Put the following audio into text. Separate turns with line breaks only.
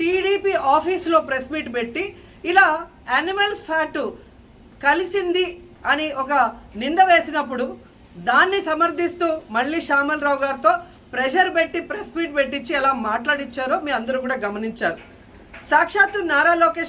TDP ఆఫీసులో press meet పెట్టి ఇలా యానిమల్ ఫ్యాట్ కలిసింది అని ఒక నింద వేసినప్పుడు దాన్ని సమర్థిస్తూ మళ్ళీ శ్యామలరావు గారితో ప్రెషర్ పెట్టి ప్రెస్ మీట్ పెట్టించి ఎలా మాట్లాడిచ్చారో మీ అందరూ కూడా గమనించారు. సాక్షాత్తు నారా లోకేష్